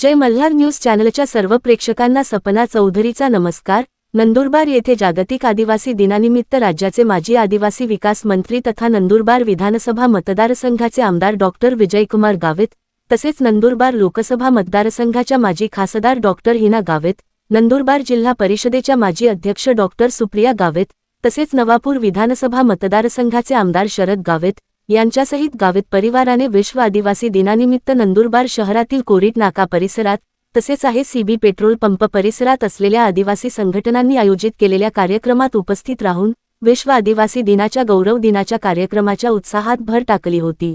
जय Malhar news चॅनलच्या सर्व प्रेक्षकांना सपना चौधरीचा नमस्कार. नंदुरबार येथे जागतिक आदिवासी दिनानिमित्त राज्याचे माजी आदिवासी विकास मंत्री तथा नंदुरबार विधानसभा मतदारसंघाचे आमदार डॉक्टर विजयकुमार गावित तसेच नंदुरबार लोकसभा मतदारसंघाच्या माजी खासदार डॉक्टर हिना गावित नंदुरबार जिल्हा परिषदेच्या माजी अध्यक्ष डॉक्टर सुप्रिया गावित तसेच नवापूर विधानसभा मतदारसंघाचे आमदार शरद गावित यांच्यासहित गावित परिवाराने विश्व आदिवासी दिनानिमित्त नंदुरबार शहरातील कोरीट नाका परिसरात तसेच आहे सीबी पेट्रोल पंप परिसरात असलेल्या आदिवासी संघटनांनी आयोजित केलेल्या कार्यक्रमात उपस्थित राहून विश्व आदिवासी दिनाच्या गौरव दिनाच्या कार्यक्रमाच्या उत्साहात भर टाकली होती.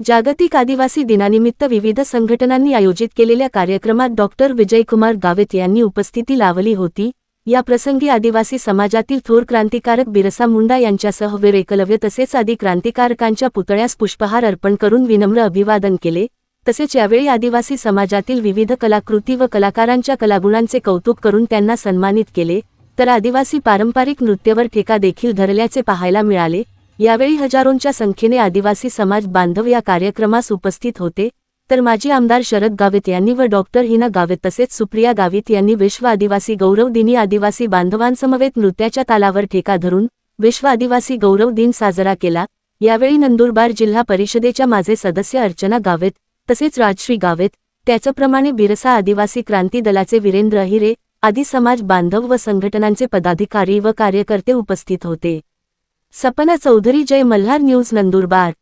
जागतिक आदिवासी दिनानिमित्त विविध संघटनांनी आयोजित केलेल्या कार्यक्रमात डॉक्टर विजयकुमार गावित यांनी उपस्थिती लावली होती. या प्रसंगी आदिवासी समाजातील थोर क्रांतिकारक बिरसा मुंडा यांच्यासह वीर एकलव्य तसेच आदी क्रांतिकारकांच्या पुतळ्यास पुष्पहार अर्पण करून विनम्र अभिवादन केले. तसेच यावेळी आदिवासी समाजातील विविध कलाकृती व कलाकारांच्या कलागुणांचे कौतुक करून त्यांना सन्मानित केले. तर आदिवासी पारंपरिक नृत्यावर ठेका देखील धरल्याचे पाहायला मिळाले. यावेळी हजारोंच्या संख्येने आदिवासी समाज बांधव या कार्यक्रमास उपस्थित होते. तर माजी आमदार शरद गावित यांनी व डॉक्टर हिना गावित तसेच सुप्रिया गावित यांनी विश्व आदिवासी गौरव दिनी आदिवासी बांधवांसमवेत नृत्याच्या तालावर ठेका धरून विश्व आदिवासी गौरव दिन साजरा केला. यावेळी नंदुरबार जिल्हा परिषदेच्या माझे सदस्य अर्चना गावित तसेच राजश्री गावित त्याचप्रमाणे बिरसा आदिवासी क्रांती दलाचे वीरेंद्र अहिरे आदी समाज बांधव व संघटनांचे पदाधिकारी व कार्यकर्ते उपस्थित होते. सपना चौधरी जय मल्हार न्यूज नंदुरबार.